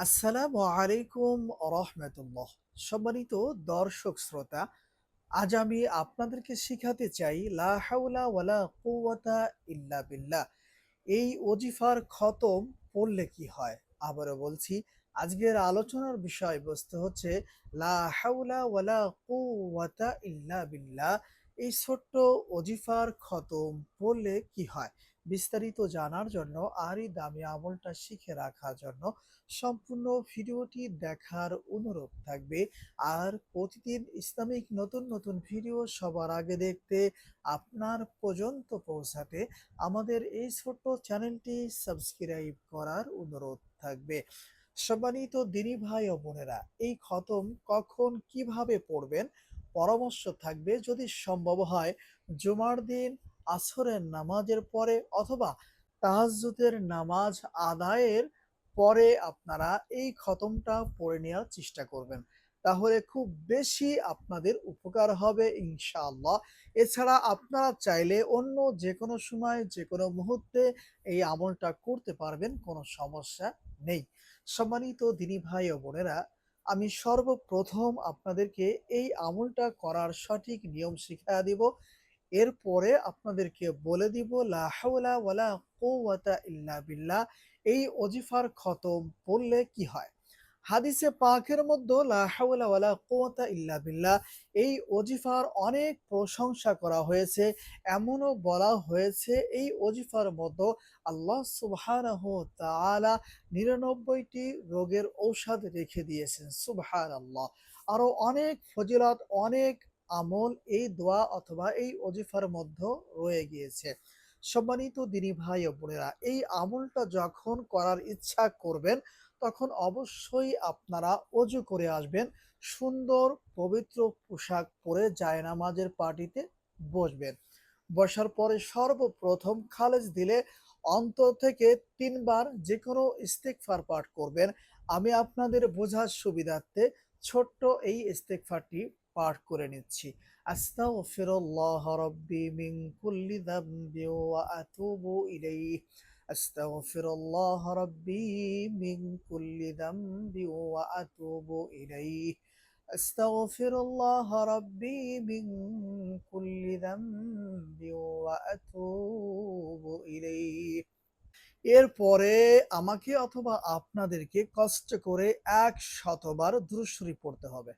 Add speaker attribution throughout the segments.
Speaker 1: আসসালামু আলাইকুম রহমতুল্লাহ। সম্মানিত দর্শক শ্রোতা, আজ আমি আপনাদেরকে শিখাতে চাই, লা হাওলা ওয়ালা ইল্লা বিল্লাহ। এই ওজিফার খতম পড়লে কি হয়? আবারও বলছি, আজকের আলোচনার বিষয়বস্তু হচ্ছে, লা হাওলা ওয়ালা ইল্লা বিল্লাহ। এই ছোট্ট ওজিফার খতম পড়লে কি হয়? বিস্তারিত জানার জন্য আর এই দামি আমলটা শিখে রাখার জন্য সম্পূর্ণ ভিডিওটি দেখার অনুরোধ থাকবে। আর প্রতিদিন ইসলামিক নতুন নতুন ভিডিও সবার আগে দেখতে আপনার পর্যন্ত পৌঁছাতে আমাদের এই ছোট্ট চ্যানেলটি সাবস্ক্রাইব করার অনুরোধ থাকবে। সম্মানিত দিনী ভাই ও বোনেরা, এই খতম কখন কীভাবে পড়বেন? পরামর্শ থাকবে যদি সম্ভব হয়, জুমার দিন আসরের নামাজের পরে অথবা তাহাজ্জুদের নামাজ আদায়ের পরে আপনারা এই খতমটা পড়ে নেওয়ার চেষ্টা করবেন। তাহলে খুব বেশি আপনাদের উপকার হবে ইনশাআল্লাহ। এছাড়া আপনারা চাইলে অন্য যে কোনো সময় যে কোনো মুহূর্তে এই আমলটা করতে পারবেন, কোনো সমস্যা নেই। সম্মানিত দিনী ভাই ও বোনেরা, আমি সর্বপ্রথম আপনাদেরকে এই আমলটা করার সঠিক নিয়ম শিখিয়ে দিব। এরপরে আপনাদেরকে বলে দিব, লা হাওলা ওয়ালা কুওয়াতা ইল্লা এই অজিফার খতম পড়লে কি হয়? হাদিসে পাকের মধ্যে, লা হাওলা ওয়ালা কুওয়াতা ইল্লা বিল্লাহ, এই অজিফার অনেক প্রশংসা করা হয়েছে। এমনও বলা হয়েছে, এই অজিফার মধ্যে আল্লাহ সুবহানাহু নিরানব্বইটি রোগের ঔষধ রেখে দিয়েছেন, সুবহানাল্লাহ। আরও অনেক ফজিলত, অনেক আমল এই দোয়া অথবা এই অজিফার মধ্যে রয়ে গিয়েছে। সম্মানিত দিনী ভাই ও বোনেরা, এই আমলটা যখন করার ইচ্ছা করবেন, তখন অবশ্যই আপনারা অজু করে আসবেন, সুন্দর পবিত্র পোশাক পরে জায়নামাজের পার্টিতে বসবেন। বসার পরে সর্বপ্রথম খালেজ দিলে অন্তর থেকে তিনবার যে কোনো ইস্তেকফার পাঠ করবেন। আমি আপনাদের বোঝার সুবিধার্থে ছোট্ট এই ইস্তেকফারটি পাঠ করে নিচ্ছি। আস্তাগফিরুল্লাহ রাব্বি মিন কুল্লি যামবি ওয়া আতুবু ইলাইহি। আস্তাগফিরুল্লাহ রাব্বি মিন কুল্লি যামবি ওয়া আতুবু ইলাইহি। আস্তাগফিরুল্লাহ রাব্বি মিন কুল্লি যামবি ওয়া আতুবু ইলাইহি। এরপরে আমাকে অথবা আপনাদেরকে কষ্ট করে এক শতবার দুরূদ শরীফ পড়তে হবে।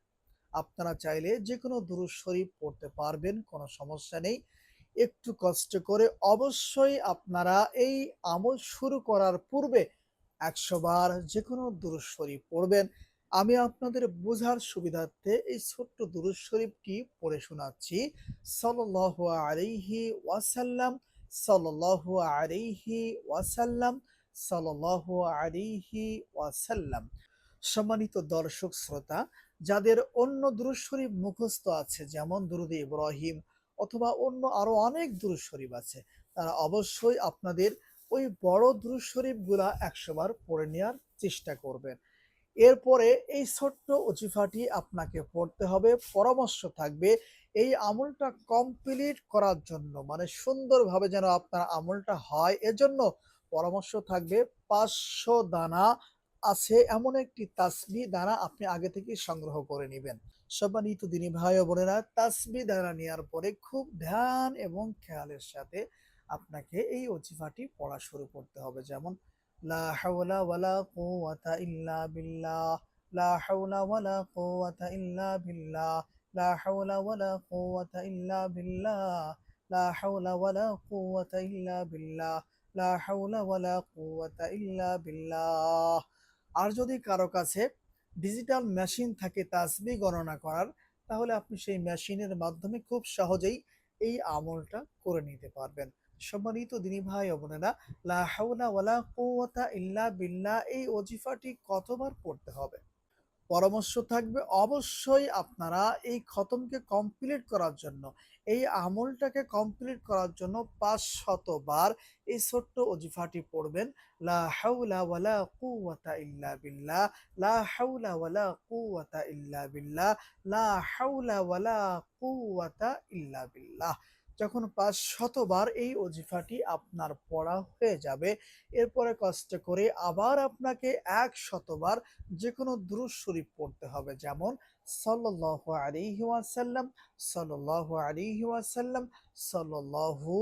Speaker 1: আপনারা চাইলে যে কোনো দুরূদ শরীফ পড়তে পারবেন, কোনো সমস্যা নেই। একটু কষ্ট করে অবশ্যই আপনারা এই আমল শুরু করার পূর্বে একশো বার যে কোনো দুরূদ শরীফ পড়বেন। আমি আপনাদের বোঝার সুবিধার্থে এই ছোট্ট দুরূদ শরীফটি পড়ে শোনাচ্ছি। সাল্লাল্লাহু আলাইহি ওয়াসাল্লাম। সাল্লাল্লাহু আলাইহি ওয়াসাল্লাম, সাল্লাল্লাহু আলাইহি ওয়াসাল্লাম। সম্মানিত দর্শক, শ্রোতা, যাদের অন্য দুরূদ শরীফ মুখস্থ আছে, যেমন দুরুদ ইব্রাহিম অথবা অন্য আরও অনেক দুরূদ শরীফ আছে, তারা অবশ্যই আপনাদের ওই বড় দুরূদ শরীফগুলা একশো বার পড়ে নেওয়ার চেষ্টা করবেন। এরপরে এই ছোট্ট ওজিফাটি আপনাকে পড়তে হবে, পরামর্শ থাকবে এই আমলটা কমপ্লিট করার জন্য মানে সুন্দরভাবে যেন আপনার আমলটা হয়, এজন্য পরামর্শ থাকবে, পাঁচশো দানা আছে এমন একটি তাসবি দানা আপনি আগে থেকে সংগ্রহ করে নেবেন। সম্মানিত দিনী ভাই বোনেরা, তাসবি দানা নেওয়ার পরে খুব ধ্যান এবং খেয়ালের সাথে আপনাকে এই অজিফাটি পড়া শুরু করতে হবে। যেমন, লা ইল্লা বিল্লাহ, লা ইল্লা বিল্লাহ লা হাওলা ওয়ালা কুওয়াতা ইল্লা বিল্লাহ লা হাওলা ওয়ালা কুওয়াতা ইল্লা বিল্লাহ লা হাওলা ওয়ালা কুওয়াতা ইল্লা বিল্লাহ আর যদি কারও কাছে ডিজিটাল মেশিন থাকে তাসবি গণনা করার, তাহলে আপনি সেই মেশিনের মাধ্যমে খুব সহজেই এই আমলটা করে নিতে পারবেন। সম্মানিত দিনী ভাই বোনেরা, লা হাওলা ওয়ালা কুওয়াতা ইল্লা বিল্লাহ, এই ওজিফাটি কতবার পড়তে হবে? পরামর্শ থাকবে। অবশ্যই আপনারা এই খতমকে কমপ্লিট করার জন্য, এই আমলটাকে কমপ্লিট করার জন্য পাঁচ শতবার এই ছোট্ট অজিফাটি পড়বেন, লা ইল্লা বিল্লাহ লা ইল্লা লা ইল্লা যখন পাঁচ শতবার এই অজিফাটি আপনার পড়া হয়ে যাবে, এরপরে কষ্ট করে আবার আপনাকে এক শতবার যে কোনো দ্রুজ শরীফ পড়তে হবে। যেমন ওয়াসাল্লাম, সাল্লাল্লাহু আলাইহি ওয়াসাল্লাম, সাল্লাল্লাহু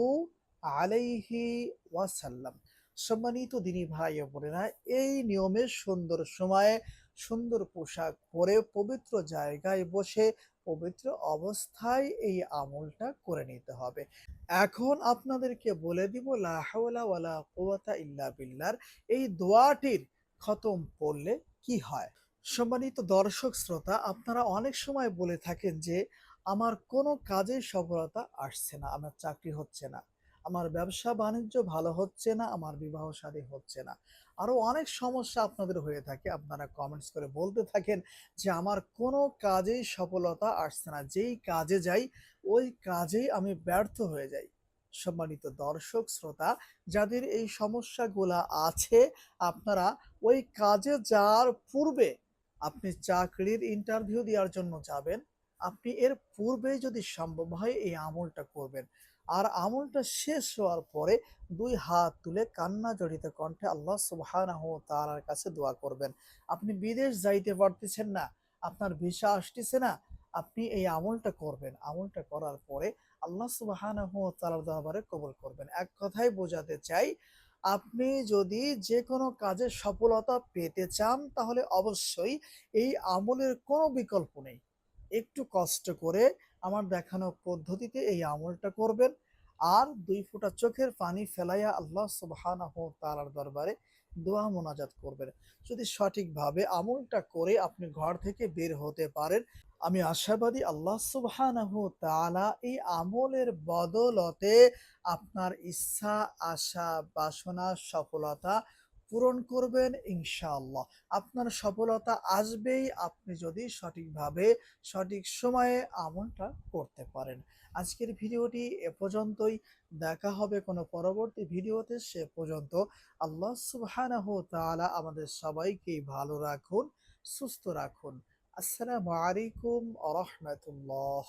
Speaker 1: আলাইহি ওয়াসাল্লাম। সম্মানিত দিনী ভাই বোনেরা, এই নিয়মে সুন্দর সময়ে সুন্দর পোশাক পরে পবিত্র জায়গায় বসে পবিত্র অবস্থায় এই আমলটা করে নিতে হবে। এখন আপনাদেরকে বলে দিব, লা হাওলা ওয়ালা কুওয়াতা ইল্লা বিল্লাহর। এই দোয়াটির খতম পড়লে কি হয়? সম্মানিত দর্শক, শ্রোতা, আপনারা অনেক সময় বলে থাকেন যে, আমার কোনো কাজে সফলতা আসছে না, আমার চাকরি হচ্ছে না। আমার ব্যবসা বাণিজ্য ভালো হচ্ছে না, আমার বিবাহ শাদী হচ্ছে না। আরও অনেক সমস্যা আপনাদের হয়ে থাকে, আপনারা কমেন্টস করে বলতে থাকেন যে আমার কোনো কাজেই সফলতা আসছে না, যেই কাজে যাই, ওই কাজেই আমি ব্যর্থ হয়ে যাই। সম্মানিত দর্শক, শ্রোতা, যাদের এই সমস্যাগুলা আছে, আপনারা ওই কাজে যাওয়ার পূর্বে আপনি চাকরির ইন্টারভিউ দেওয়ার জন্য যাবেন। আপনি এর পূর্বে যদি সম্ভব হয়, এই আমলটা করবেন। আর আমলটা শেষ হওয়ার পরে দুই হাত তুলে কান্না জড়িত কণ্ঠে আল্লাহ সুবহানাহু ওয়া তাআলার কাছে দোয়া করবেন। আপনি বিদেশ যাইতে পারতেছেন না, আপনার ভিসা আসতেছে না, আপনি এই আমলটা করবেন। আমলটা করার পরে আল্লাহ সুবহানাহু ওয়া তাআলার দরবারে কবল করবেন। এক কথাই বোঝাতে চাই, আপনি যদি যে কোনো কাজে সফলতা পেতে চান, তাহলে অবশ্যই এই আমলের কোনো বিকল্প নেই। একটু কষ্ট করে আমার দেখানো পদ্ধতিতে এই আমলটা করবেন। আর দুই ফোঁটা চোখের পানি ফেলাইয়া আল্লাহ সুবহানাহু তাআলার দরবারে দোয়া মোনাজাত করবেন। যদি সঠিকভাবে আমলটা করে আপনি ঘর থেকে বের হতে পারেন, আমি আশাবাদী আল্লাহ সুবহানাহু তাআলা এই আমলের বদলতে আপনার ইচ্ছা, আশা, বাসনা, সফলতা পূরণ করবেন ইনশাআল্লাহ। আপনার সফলতা আসবেই, আপনি যদি সঠিকভাবে, সঠিক সময়ে আমলটা করতে পারেন। আজকের ভিডিওটি এ পর্যন্তই। দেখা হবে কোনো পরবর্তী ভিডিওতে। সে পর্যন্ত আল্লাহ তাআলা আমাদের সবাইকে ভালো রাখুন, সুস্থ রাখুন। আসসালামু আলাইকুম আ রহমতুল্লাহ।